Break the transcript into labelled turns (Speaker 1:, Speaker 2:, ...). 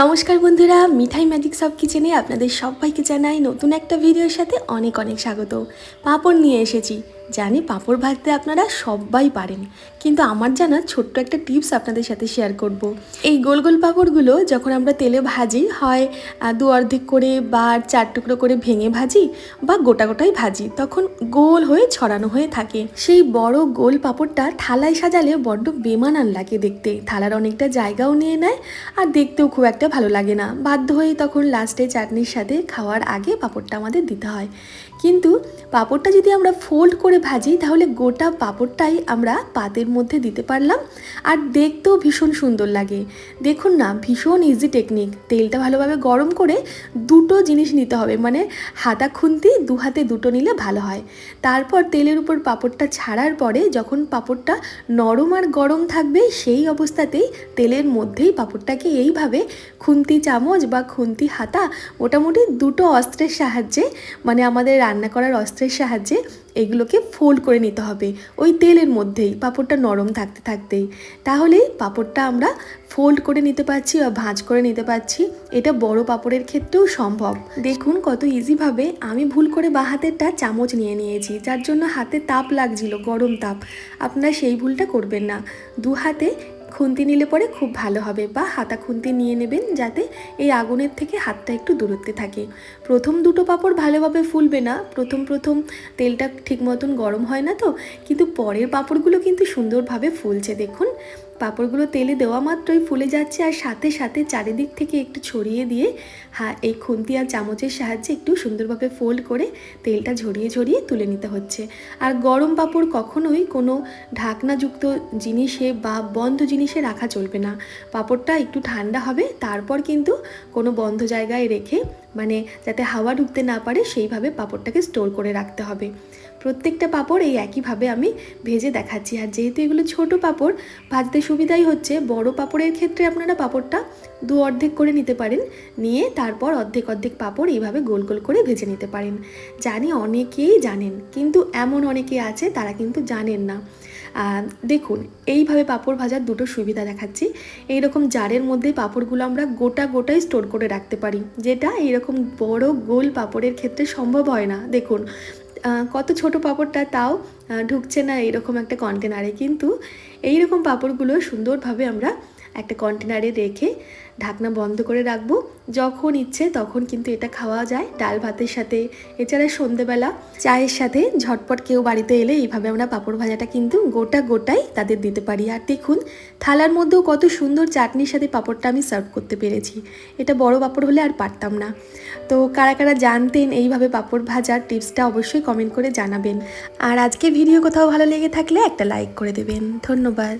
Speaker 1: নমস্কার বন্ধুরা, মিঠাই ম্যাজিক সব কিচেনে আপনাদের সবাইকে জানাই নতুন একটা ভিডিওর সাথে অনেক অনেক স্বাগত। পাঁপড় নিয়ে এসেছি। জানি পাঁপড় ভাজতে আপনারা সবাই পারেন, কিন্তু আমার জানা ছোট্ট একটা টিপস আপনাদের সাথে শেয়ার করব। এই গোল গোল পাঁপড়গুলো যখন আমরা তেলে ভাজি, হয় দু অর্ধেক করে বা চার টুকরো করে ভেঙে ভাজি বা গোটা গোটাই ভাজি, তখন গোল হয়ে ছড়ানো হয়ে থাকে। সেই বড় গোল পাঁপড়টা থালায় সাজালে বড্ড বেমানান লাগে দেখতে। থালার অনেকটা জায়গাও নিয়ে নেয় আর দেখতেও খুব একটা ভালো লাগে না। বাধ্য হয়ে তখন লাস্টে চাটনির সাথে খাওয়ার আগে পাঁপড়টা আমাদের দিতে হয়। কিন্তু পাঁপড়টা যদি আমরা ফোল্ড করে ভাজি, তাহলে গোটা পাঁপড়টাই আমরা পাতের মধ্যে দিতে পারলাম। আর দেখতেও ভীষণ সুন্দর লাগে। দেখুন না, ভীষণ ইজি টেকনিক তেলটা ভালোভাবে গরম করে দুটো জিনিস নিতে হবে। মানে হাতা খুন্তি, দু হাতে দুটো নিলে ভালো হয়। তারপর তেলের উপর পাঁপড়টা ছাড়ার পরে যখন পাঁপড়টা নরম আর গরম থাকবে, সেই অবস্থাতেই তেলের মধ্যেই পাঁপড়টাকে এইভাবে খুন্তি চামচ বা খুন্তি হাতা মোটামুটি দুটো অস্ত্রের সাহায্যে মানে আমাদের রান্না করার অস্ত্রের সাহায্যে এগুলোকে ফোল্ড করে নিতে হবে। ওই তেলের মধ্যেই পাঁপড়টা নরম থাকতে থাকতেই। তাহলেই পাঁপড়টা আমরা ফোল্ড করে নিতে পারছি বা ভাঁজ করে নিতে পারছি। এটা বড় পাঁপড়ের ক্ষেত্রেও সম্ভব। দেখুন কত ইজিভাবে আমি ভুল করে বা হাতেরটা চামচ নিয়ে নিয়েছি, যার জন্য হাতে তাপ লাগছিল, গরম তাপ। আপনারা সেই ভুলটা করবেন না। দু হাতে খুন্তি নিলে পরে খুব ভালো হবে বা হাতা খুন্তি নিয়ে নেবেন যাতে এই আগুনের থেকে হাতটা একটু দূরত্বে থাকে। প্রথম দুটো পাঁপড় ভালোভাবে ফুলবে না। প্রথম প্রথম তেলটা ঠিক মতন গরম হয় না তো। কিন্তু পরের পাঁপড়গুলো কিন্তু সুন্দরভাবে ফুলছে দেখুন। পাঁপড়গুলো তেলে দেওয়া মাত্রই ফুলে যাচ্ছে আর সাথে সাথে চারিদিক থেকে একটু ছড়িয়ে দিয়ে হ্যাঁ এই খুন্তি আর চামচের সাহায্যে একটু সুন্দরভাবে ফোল্ড করে তেলটা ঝরিয়ে ঝরিয়ে তুলে নিতে হচ্ছে। আর গরম পাঁপড় কখনোই কোনো ঢাকনাযুক্ত জিনিসে বা বন্ধ জিনিসে রাখা চলবে না। পাঁপড়টা একটু ঠান্ডা হবে, তারপর কিন্তু কোনো বন্ধ জায়গায় রেখে মানে যাতে হাওয়া ঢুকতে না পারে, সেইভাবে পাঁপড়টাকে স্টোর করে রাখতে হবে। প্রত্যেকটা পাঁপড় এই একইভাবে আমি ভেজে দেখাচ্ছি। আর যেহেতু এগুলো ছোট পাঁপড়, ভাজতে সুবিধাই হচ্ছে, বড় পাপড়ের ক্ষেত্রে আপনারা পাপড়টা দু অর্ধেক করে নিতে পারেন, নিয়ে তারপর অর্ধেক অর্ধেক পাপড় এইভাবে গোল গোল করে ভেজে নিতে পারেন। জানি অনেকেই জানেন, কিন্তু এমন অনেকে আছে তারা কিন্তু জানেন না। দেখুন, এইভাবে পাঁপড় ভাজার দুটো সুবিধা দেখাচ্ছি। এইরকম জারের মধ্যে পাঁপড়গুলো আমরা গোটা গোটাই স্টোর করে রাখতে পারি, যেটা এইরকম বড় গোল পাঁপড়ের ক্ষেত্রে সম্ভব হয় না। দেখুন কত ছোট পাপড়টা তাও ঢুকছে না এরকম একটা কন্টেনারে কিন্তু এইরকম পাপড়গুলো সুন্দরভাবে আমরা একটা কন্টেনারে রেখে ঢাকনা বন্ধ করে রাখব। যখন ইচ্ছে তখন কিন্তু এটা খাওয়া যায়। ডাল ভাতের সাথে, এছাড়া সন্ধেবেলা চায়ের সাথে ঝটপট কেউ বাড়িতে এলে এইভাবে আমরা পাঁপড় ভাজাটা কিন্তু গোটা গোটাই তাদের দিতে পারি। আর দেখুন, থালার মধ্যেও কত সুন্দর চাটনির সাথে পাঁপড়টা আমি সার্ভ করতে পেরেছি। এটা বড় পাঁপড় হলে আর পারতাম না। তো কারা কারা জানতেন এইভাবে পাঁপড় ভাজার টিপসটা অবশ্যই কমেন্ট করে জানাবেন। আর আজকে ভিডিও কোথাও ভালো লেগে থাকলে একটা লাইক করে দেবেন। ধন্যবাদ।